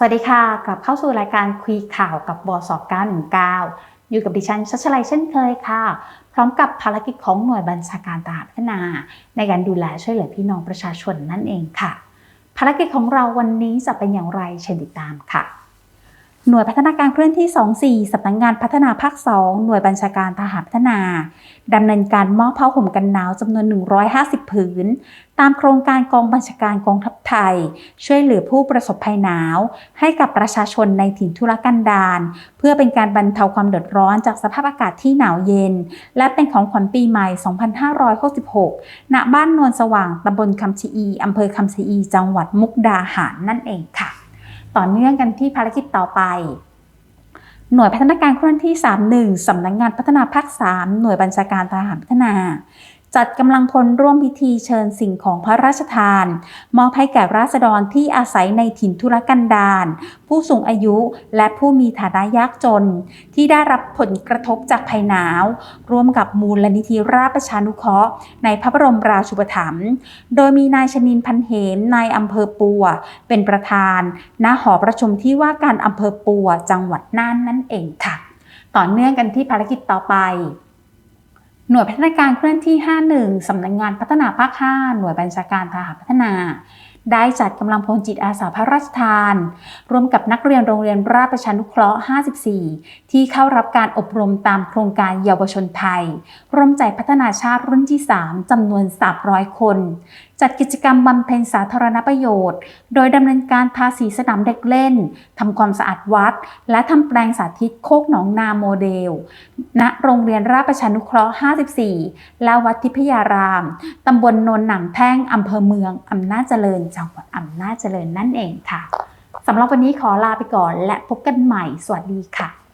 สวัสดีค่ะ กลับเข้าสู่รายการคุยข่าวกับบส919 อยู่กับดิฉันชัชลัยเช่นเคยค่ะ พร้อมกับภารกิจของหน่วยบัญชาการทหารพัฒนา ในการดูแลช่วยเหลือพี่น้องประชาชนนั่นเองค่ะ ภารกิจของเราวันนี้จะเป็นอย่างไรเชิญติดตามค่ะ หน่วยพัฒนาการเคลื่อนที่ 24 สำนักงงานพัฒนาภาค 2 หน่วยบัญชาการทหารพัฒนา ดำเนินการมอบผ้าห่มกันหนาวจำนวน 150 ผืน ตามโครงการกองบัญชาการกองทัพไทย ช่วยเหลือผู้ประสบภัยหนาว ให้กับประชาชนในถิ่นทุรกันดาร เพื่อเป็นการบรรเทาความเดือดร้อนจากสภาพอากาศที่หนาวเย็น และเป็นของขวัญปีใหม่ 2566 ณ บ้านนวลสว่างตำบลคำชะอีอำเภอคำชะอี จังหวัดมุกดาหารนั่นเองค่ะ ต่อเนื่องกันที่ภารกิจต่อไป หน่วยพัฒนาการเคลื่อนที่ 31 สำนักงงานพัฒนาภาค 3 หน่วยบัญชาการทหารพัฒนา จัดกำลังพลร่วมพิธีเชิญสิ่งของพระราชทาน มอบให้แก่ราษฎรที่อาศัยในถิ่นทุรกันดารผู้สูงอายุและผู้มีฐานะยากจน ที่ได้รับผลกระทบจากภัยหนาว ร่วมกับมูลนิธิราชประชานุเคราะห์ ในพระบรมราชูปถัมภ์โดยมีนายชนินพันเหมนายอำเภอปัว เป็นประธาน ณหอประชุมที่ว่าการอำเภอปัวจังหวัดน่านนั่นเองค่ะ ต่อเนื่องกันที่ภารกิจต่อไป หน่วยพัฒนาการเคลื่อนที่ 51 สำนักงงานพัฒนาภาค 5 หน่วยบัญชาการทหารพัฒนา ได้จัดกำลังพลจิตอาสาพระราชทาน ร่วมกับนักเรียนโรงเรียนราชประชานุเคราะห์ 54 ที่เข้ารับการอบรมตามโครงการเยาวชนไทย ร่วมใจพัฒนาชาติรุ่นที่ 3จำนวน 300 คน จัดกิจกรรมบำเพ็ญสาธารณประโยชน์ โดยดำเนินการทาสีสนามเด็กเล่นทำความสะอาดวัด และทำแปลงสาธิตโคกหนองนาโมเดล ณ โรงเรียนราชประชานุเคราะห์ 54 และวัดทิพยารามตำบลโนนหนำแท่งอำเภอเมืองอำนาจเจริญจังหวัดอำนาจเจริญนั่นเองค่ะสำหรับวันนี้ขอลาไปก่อนและพบกันใหม่ สวัสดีค่ะ